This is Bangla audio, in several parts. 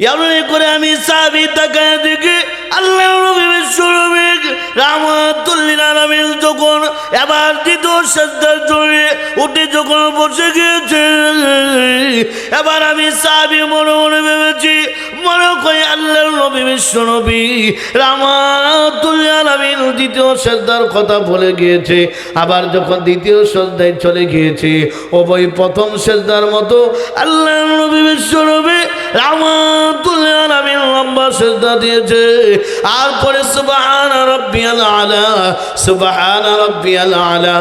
এমনি করে আমি সাবি তাকায় দেখি আল্লাহ নবী বিশ্বনবী রামাতুল্লিল আলামিন যখন এবার দ্বিতীয় শ্রদ্ধার জড়িয়ে উঠে যখন বসে গিয়েছে, এবার আমি সাবি মনে মনে ভেবেছি মনে করি আল্লাহ নবী বিশ্বনবী রামাতুল্লিল আলামিন দ্বিতীয় শ্রদ্ধার কথা বলে গিয়েছে। আবার যখন দ্বিতীয় শ্রদ্ধায় চলে গিয়েছে ওই প্রথম শ্রদ্ধার মতো আল্লাহ নবী বিশ্বনবী রামাতুল্লিল আলামিন লম্বা শ্রদ্ধা দিয়েছে। আর পরে সুবহান রাব্বিয়াল আলা, সুবহান রাব্বিয়াল আলা,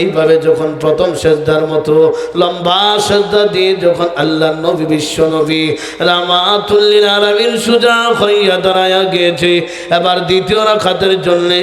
এইভাবে যখন প্রথম শ্রদ্ধার মতো লম্বা শ্রদ্ধা দিয়ে যখন আল্লাহ নবী, বিশ্ব নবী রামাতুল্লিল আলামিন সুজা হইয়া দাঁড়ায়া গিয়েছে। এবার দ্বিতীয় রাখাতের জন্যে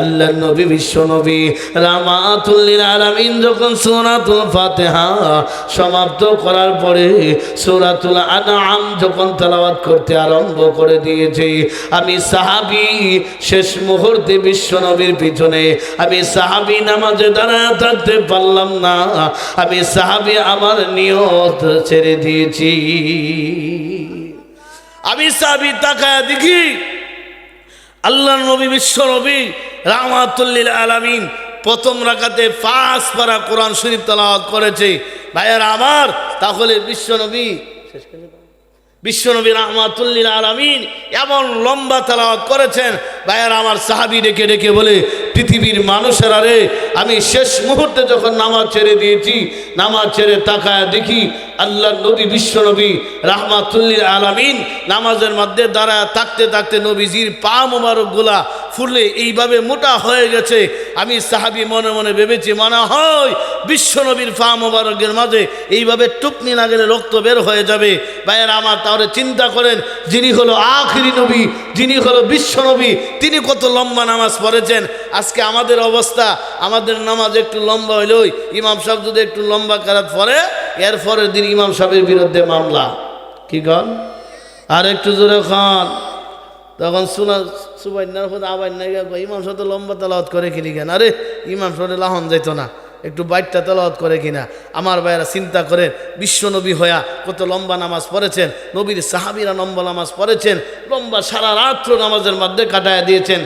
আল্লাহ নবী, বিশ্ব নবী রামাতুল্লিল আলামিন যখন সূরাতুল ফাতিহা সমাপ্ত করার পরে সূরাতুল আনআম যখন তেলাওয়াত করতে আরম্ভ করে দিয়েছে, আমি সাহাবি শেষ মুহূর্তে বিশ্ব নবীর পিছনে, আমি সাহাবি নামাজে দাঁড়ায় থাকতে পারলাম না, আমি সাহাবি আমার নিয়ত ছেড়ে দিয়েছি। আমি সাবি তাকায় দেখি আল্লাহ নবী, বিশ্ব নবী রামাতুল্লিল আলামিন প্রথম রাখাতে পাঁচ পারা কোরআন শরীফ তালাওয়াত করেছে ভাইয়ার আমার, তাহলে বিশ্ব নবী, শেষ করে। বিশ্বনবী রহমাতুল্লিল আলমিন এমন লম্বা তালাওয়াত করেছেন, ভাইয়ার আমার সাহাবি ডেকে ডেকে বলে, পৃথিবীর মানুষেরা রে, আমি শেষ মুহূর্তে যখন নামাজ ছেড়ে দিয়েছি, নামাজ ছেড়ে তাকায় দেখি আল্লাহ নবী বিশ্বনবী রহমাতুল্লিল আলমিন নামাজের মধ্যে দাঁড়ায় থাকতে থাকতে নবীজির পা মোবারকগুলা ফুলে এইভাবে মোটা হয়ে গেছে। আমি সাহাবি মনে মনে ভেবেছি, মনে হয় বিশ্বনবীর পা মোবারকের মাঝে এইভাবে টুকনি না গেলে রক্ত বের হয়ে যাবে। ভাইয়ের আমার তাহলে চিন্তা করেন, যিনি হলো আখিরি নবী, যিনি হলো বিশ্বনবী তিনি কত লম্বা নামাজ পড়েছেন। আজকে আমাদের অবস্থা, আমাদের নামাজ একটু লম্বা হইলেই ইমাম সাহেব যদি একটু লম্বা কারাত পরে এর পরের দিন ইমাম সাহেবের বিরুদ্ধে মামলা। কি কন? আর একটু জোরে খান তখন শোনা সুবাইনার হতে আবার নাই ইমাম সাহেব তো লম্বা তালাওয়াত করে কিনি কেন? আরে, ইমাম সাহেব লাহন যাইত না। একটু বাইটটা তেলাওয়াত করে কিনা। আমার ভাইয়েরা চিন্তা করেন, বিশ্বনবী হয়া কত লম্বা নামাজ পড়েছেন, নবীর সাহাবিরা লম্বা নামাজ পড়েছেন, লম্বা সারা রাত্র নামাজের মধ্যে কাটায় দিয়েছেন।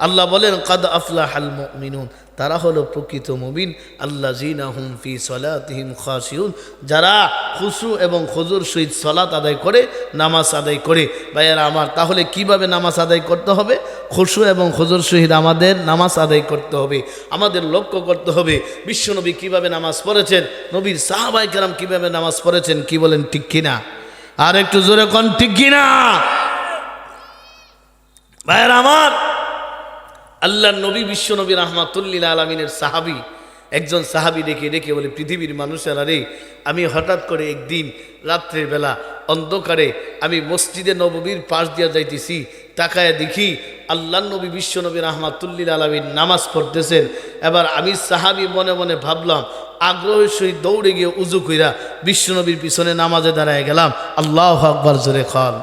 আল্লাহ বলেন, কাদ আফলাহাল মুমিনুন। তারা হলো প্রকৃত মুমিন। আল্লাহ জিনাহুম ফি সলাতিহিম খাসিউন যারা খুশু এবং খজুর সহিত সলাত আদায় করে, নামাজ আদায় করে। ভাইয়ারা আমার, তাহলে কীভাবে নামাজ আদায় করতে হবে? খুশু এবং খজুর সহিত আমাদের নামাজ আদায় করতে হবে। আমাদের লক্ষ্য করতে হবে, বিশ্বনবী কীভাবে নামাজ পড়েছেন? নবীর সাহাবাই কেরাম কীভাবে নামাজ পড়েছেন? কি বলেন, ঠিক কিনা? আর একটু জোরে কন, ঠিক কিনা? ভাইয়ারা আমার আল্লাহ নবী বিশ্ব নবী রহমাতুল্লিল আলমিনের সাহাবি, একজন সাহাবি ডেকে ডেকে বলে, পৃথিবীর মানুষেরা রে আমি হঠাৎ করে একদিন রাত্রের বেলা অন্ধকারে আমি মসজিদে নববীর পাশ দিয়া যাইতেছি, তাকায় দেখি আল্লাহ নবী বিশ্ব নবী রহমাতুল্লিল আলমিন নামাজ পড়তেছেন। এবার আমি সাহাবি মনে মনে ভাবলাম আগ্রহের সহিত দৌড়ে গিয়ে উজু কইরা বিশ্বনবীর পিছনে নামাজে দাঁড়ায় গেলাম। আল্লাহ আকবর জোরে খান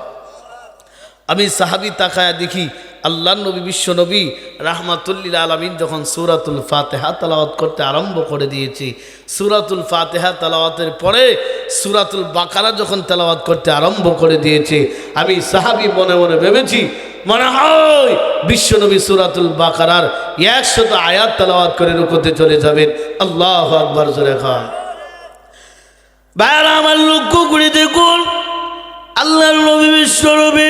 আমি সাহাবি তাকায়া দেখি আল্লাহ নবী, বিশ্ব নবী রাহমাতুল্লিল আলমিন যখন সুরাতুল ফাতেহা তালাওয়াত করতে আরম্ভ করে দিয়েছি, সুরাতুল ফাতেহা তালাওয়াতের পরে সুরাতুল বাকারা যখন তালাওয়াত করতে আরম্ভ করে দিয়েছে, আমি সাহাবি মনে মনে ভেবেছি, মনে হয় বিশ্বনবী সুরাতুল বাকারার একশত আয়াত তালাওয়াত করে রুকোতে চলে যাবেন। আল্লাহ আকবর, জোরে ভাইয়ারা, আমার লক্ষ্য করে দেখুন আল্লাহ নবী, বিশ্ব নবী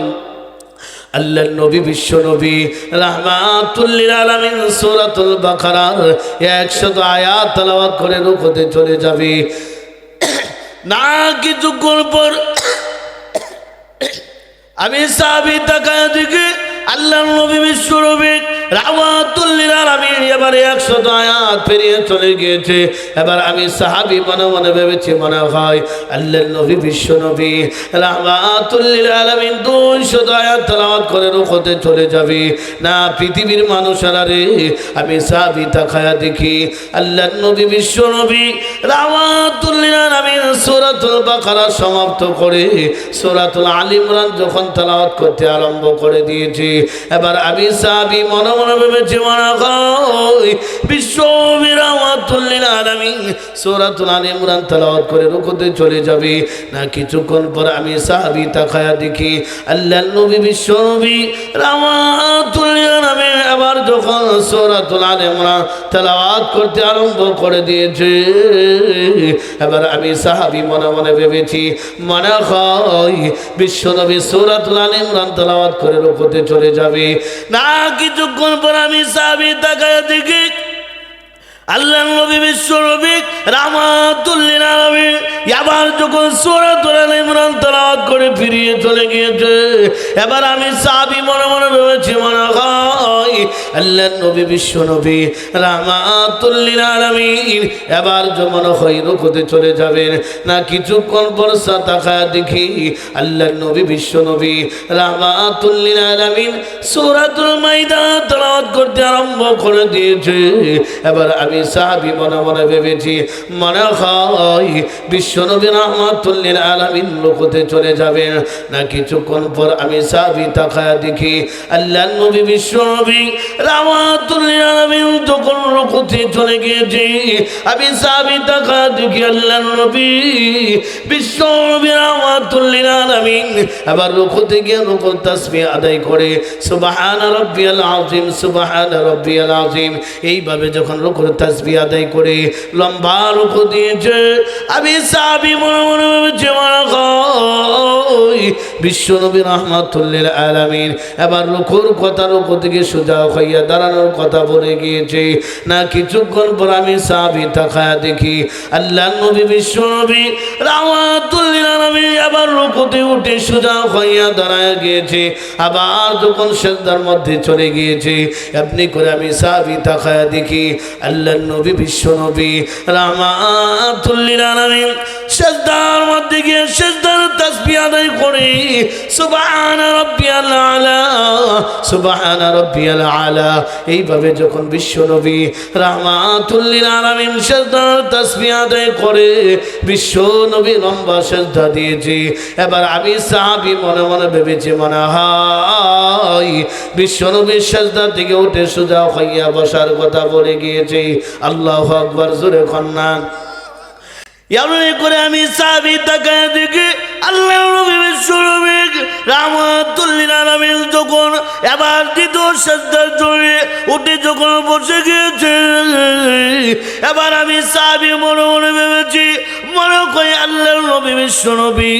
আল্লাহ নবী, বিশ্ব নবী রাহমাতুল্লিল আলামিন সূরাতুল বাকারার 100 আয়াত তেলাওয়াত করে রুকুতে চলে যাবে। না কিছুক্ষণ পর। আমি সাহাবী তাকায় দিকে আল্লাহ নবী, বিশ্ব নবী চলে এবার আমি সাহাবি মনে মনে ভেবেছি, মনে হয় চলে যাবে। না, পৃথিবীর মানুষেরা রে, আমি সাহাবি তাকায়া দেখি আল্লাহ নবী, বিশ্ব নবী। রামাতুল্লিল আলামিন সূরাতুল বাকারা সমাপ্ত করে, সূরাতুল আল ইমরান যখন তেলাওয়াত করতে আরম্ভ করে দিয়েছি। এবার আমি সাহাবি মনে মনে ভেবেছে মারা হয় বিশ্ব বিরামাতুল্লিল আলামিন, সূরাতুল আল ইমরান তেলাওয়াত চলে যাবে। না, কিছুক্ষণ পর আমি সাহাবি তাকায়া দেখি আল্লাহ নবী, বিশ্ব নবী আলামিন এবার যখন সূরাতুল আল ইমরান তেলাওয়াত করতে আরম্ভ করে দিয়েছে, এবার আমি সাহাবি মনে মনে ভেবেছি, মনে হয় বিশ্ব নবী সূরাতুল আল ইমরান তেলাওয়াত করে রুকুতে চলে যাবে। না, কিছুক্ষণ পর আমি সাহাবি তাকায়া দেখি আল্লাহ নবী বিশ্ব নবী এবার যখন আল ইমরান করে ফিরিয়ে চলে গিয়েছে, এবার আমি সাহাবী মনে মনে ভেবেছি, মনে হয় আল্লাহ নবী বিশ্ব নবী এবার হয় রুকুতে চলে যাবেন, না কিছুক্ষণ পর তাকায় দেখি আল্লাহ নবী বিশ্ব নবী সূরাতুল মাইদা তেলাওয়াত করতে আরম্ভ করে দিয়েছে। এবার আমি লোকতে আমি সাহাবি তাকায়া দেখি আল্লাহ নবী, বিশ্বনবী রহমাতুল্লিল লোকতে আবার রুকুতে গিয়ে রুকুর তাসবিহ আদায় করে, সুবহান রাব্বিয়াল আযীম, সুবহান রাব্বিয়াল আযীম। এইভাবে যখন রুকুর তাসবিহ আদায় করে লম্বা রুকু দিয়েছে। আমি সাহাবী মনে মনে ভেবেছি মনে হয় বিশ্ব নবী রহমাতুল্লিল আলামিন এবার রুকুর কথা, রুকু থেকে সোজা হইয়া দাঁড়ানোর কথা বলে গিয়েছে। না, কিছুক্ষণ পর আমি সাহাবী তাকায়া দেখি, আল্লাহ নবী, বিশ্ব নবী রহমাতুল্লিল আলামিন এবার রুকুতে উঠে সোজা হইয়া দাঁড়ায় গিয়েছে। আবার যখন সেজদার মধ্যে চলে গিয়েছে, এমনি করে আমি সাহাবী তাকায়া দেখি, আল্লাহ নবী বিশ্ব নবী রামাতুল্লিল আলামিন। সেজদার মধ্যে গিয়ে সেজদার তাসবিহ আদায় করে, সুবহান রাব্বিয়াল আলা, সুবহান রাব্বিয়াল আলা। এইভাবে যখন বিশ্ব নবী রামাতুল্লিল আলামিন সেজদার তাসবিহ আদায় করে, বিশ্ব নবী লম্বা দিয়েছে। এবার আমি সাহাবী মনে মনে ভেবেছি, মনে হয় বিশ্ব নবীর সেজদার দিকে উঠে সোজা হইয়া বসার কথা বলে গিয়েছে। আল্লাহ আকবর, জোরে কন্যা। এমনি করে আমি সাবি তাকায় দেখি আল্লাহ নবী বিশ্বনবী রামাতুল্লিল আলামিন যখন এবার দ্বিতীয় শ্রদ্ধার জন্য উঠে যখন বসে গিয়েছে, এবার আমি সাবি মনে মনে ভেবেছি, মনে করি আল্লাহ নবী বিশ্বনবী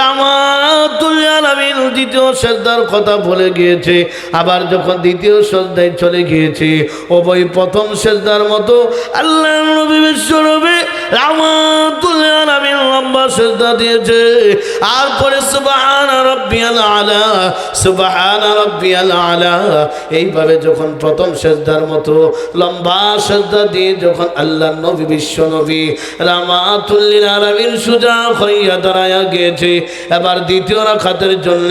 রামাতুল্লিল আলামিন দ্বিতীয় শ্রদ্ধার কথা বলে গিয়েছে। আবার যখন দ্বিতীয় শ্রদ্ধায় চলে গিয়েছে, ওই প্রথম শ্রদ্ধার মতো আল্লাহ নবী বিশ্বনবী এইভাবে যখন প্রথম শ্রদ্ধার মতো লম্বা শ্রদ্ধা দিয়ে যখন আল্লাহ নবী, বিশ্ব নবী রামাতুল্লিল আলামিন সুজা হইয়া দাঁড়ায়া গিয়েছে। এবার দ্বিতীয় রাখাতের জন্য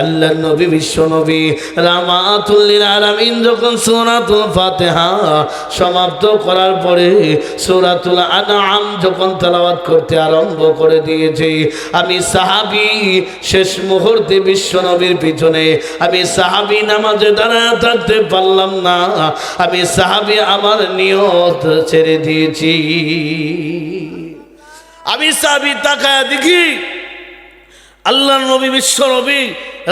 আল্লাহ নবী, বিশ্ব নবী রামাতুল্লিল আলামিন যখন সূরাতুল ফাতিহা সমাপ্ত করার পরে সূরাতুল আনআম যখন তেলাওয়াত করতে আরম্ভ করে দিয়েছে, আমি সাহাবি শেষ মুহূর্তে বিশ্ব নবীর পিছনে, আমি সাহাবি নামাজে দাঁড়ায় থাকতে পারলাম না, আমি সাহাবি আমার নিয়ত ছেড়ে দিয়েছি। আমি সাহাবি তাকায় দেখি আল্লাহ নবী বিশ্ব নবী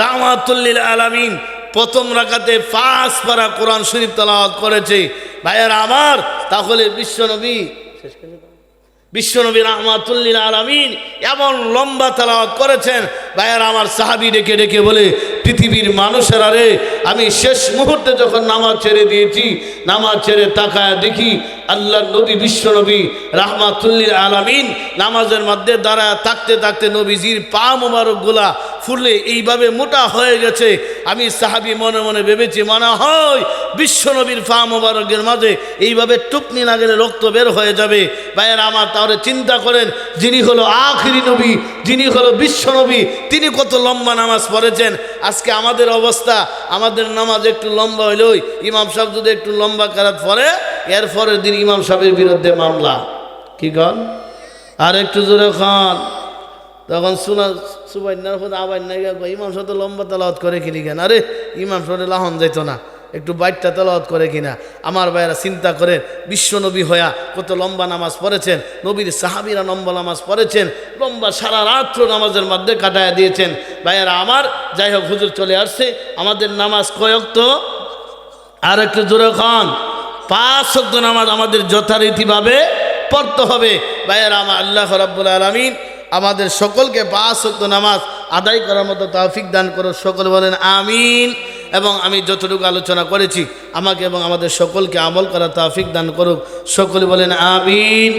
রামাতুল্লিল আলামিন প্রথম রাখাতে পাঁচ পারা কোরআন শরীফ তালাওয়াত করেছে। ভাইয়ার আমার, তাহলে বিশ্ব নবী বিশ্বনবী রহমাতুল্লিল আলমিন এমন লম্বা তালাওয়াত করেছেন। ভাইয়ার আমার সাহাবি ডেকে ডেকে বলে পৃথিবীর মানুষেরা রে আমি শেষ মুহূর্তে যখন নামাজ ছেড়ে দিয়েছি, নামাজ ছেড়ে তাকায় দেখি আল্লাহ নবী, বিশ্ব নবী, রাহমাতুল্লিল আলামিন, নামাজের মধ্যে দাঁড়ায় থাকতে থাকতে নবীজির পা মোবারকগুলা ফুলে এইভাবে মোটা হয়ে গেছে। আমি সাহাবি মনে মনে ভেবেছি, মনে হয়, বিশ্ব নবীর পা মোবারকের মাঝে এইভাবে টুকনি না গেলে রক্ত বের হয়ে যাবে। ভাইয়ের, আমার তাহলে চিন্তা করেন, যিনি হলো আখিরি নবী, যিনি হলো বিশ্ব নবী, তিনি কত লম্বা নামাজ পড়েছেন। আজকে আমাদের অবস্থা, আমাদের নামাজ একটু লম্বা হইলেই ইমাম সাহেব যদি একটু লম্বা কারাত পরে, এর পরের দিন ইমাম সাহেবের বিরুদ্ধে মামলা। কি কন? আর একটু জোরে খান তখন শোনা সুবাইনার পর আবার নাই ইমাম সাহেব তো লম্বা তালাওয়াত করে কিনি কেন? আরে, ইমাম সাহেব লাহন যাইতো না। একটু বাইকটা তেলাওয়াত করে কিনা। আমার ভাইয়েরা চিন্তা করেন বিশ্ব নবী হয়া কত লম্বা নামাজ পড়েছেন, নবীর সাহাবিরা লম্বা নামাজ পড়েছেন, লম্বা সারা রাত্র নামাজের মধ্যে কাটায় দিয়েছেন। ভাইয়েরা, আমার যাই হোক, হুজুর চলে আসছে। আমাদের নামাজ কয়ক তো? আর একটু জোরে খান। পাঁচ শব্দ নামাজ আমাদের যথারীতিভাবে পড়তে হবে। ভাইয়েরা, আমার আল্লাহ রাব্বুল আলমিন আমাদের সকলকে পাঁচ শব্দ নামাজ আদায় করার মতো তৌফিক দান করো সকল বলেন আমিন। এবং আমি যতটুকু আলোচনা করেছি, আমাকে এবং আমাদের সকলকে আমল করার তৌফিক দান করুক। সকলে বলেন আমিন।